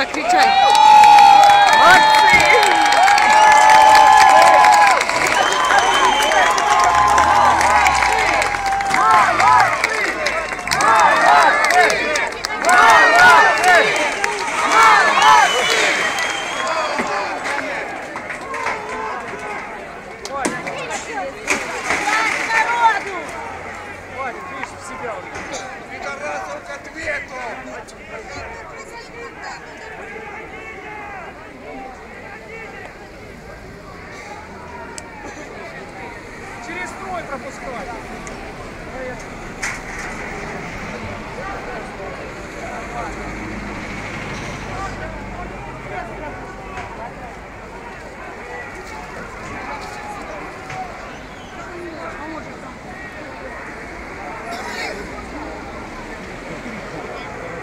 da Crit aí. Пидорасов к ответу! Пропускать.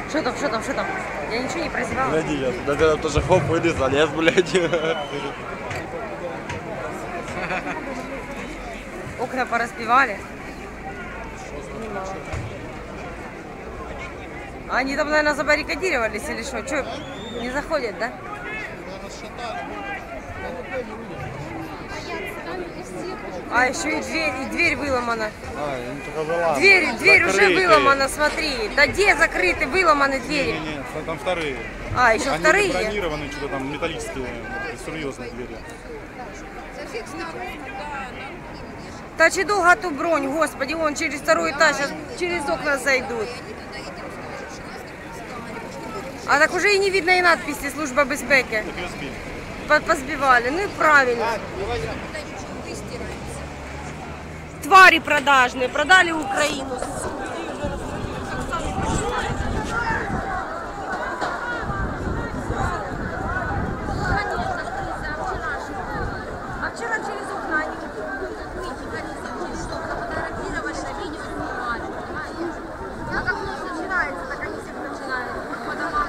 Что там, что там, что там? Я ничего не прозевала. Гляди, я тогда тоже хоп, вылез, залез, блядь. Окна пораспевали. А Они там, наверное, забаррикадировались или что? Что, не заходят, да? А, еще и дверь, и дверь выломана. А, не. Дверь, дверь уже выломана, смотри. Да где закрыты, выломаны двери? Не-не, там вторые. А, еще Они вторые? бронированы, что-то там металлические, серьезные двери. Та чи довга ту бронь, господи, вон через второй этаж, через окна зайдут. А так уже и не видно и надписи служба безпеки. Позбивали. Ну и правильно. Твари продажные, продали Украину. А вчера через окна они А как ночь начинается, так они всех начинают. По домам.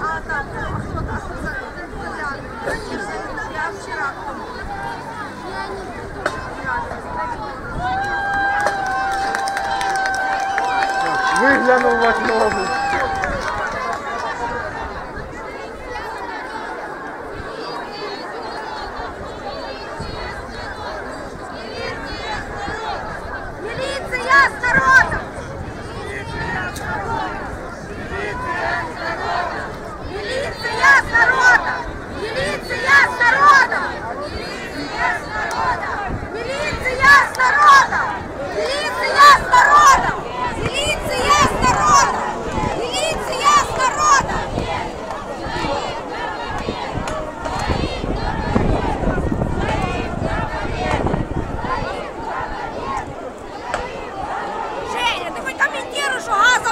А там, а кто там сказали? Конечно, я вчера Я не Выглянул в окно.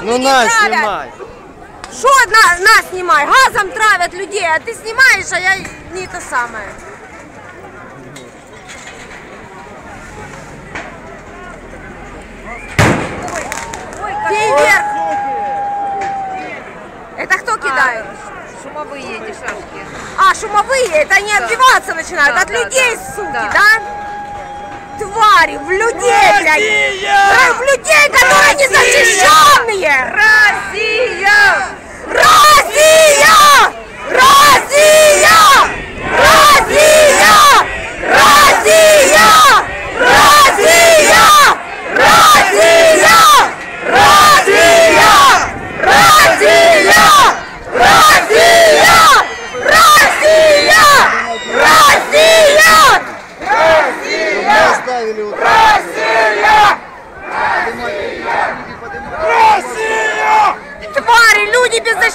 Ну на, травят? снимай. Что на, нас снимай? Газом травят людей, а ты снимаешь, а я не это самое. Фейерверк! Это кто кидает? Шумовые эти шашки. А, шумовые, это они отбиваться начинают, Да, от да, людей, да, суки, да. да? Твари, в людей, блядь! Да, в людей, которые не защищенные! Россия! Россия! Россия!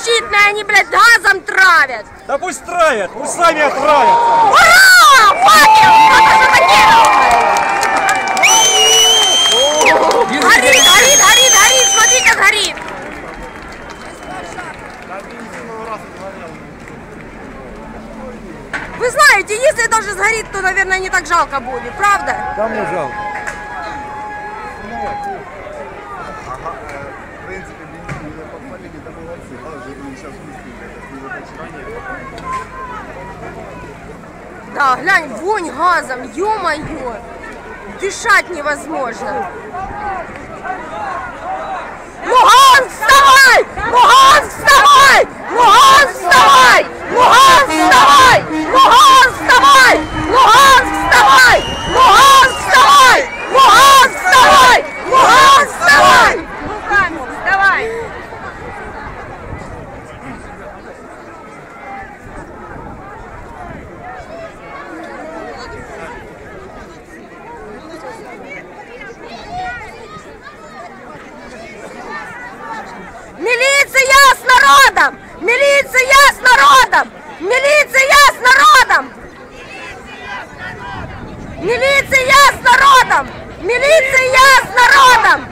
Беззащитные, они, блядь, газом травят! Да пусть травят, пусть сами отравят. Ура! Факел! Кто-то закинул! Горит, горит, горит, горит! Смотри, как горит! Вы знаете, если даже сгорит, то, наверное, не так жалко будет, правда? Кому жалко? Да, глянь, вонь газом, ё-моё, дышать невозможно. Милиция с народом! Милиция с народом!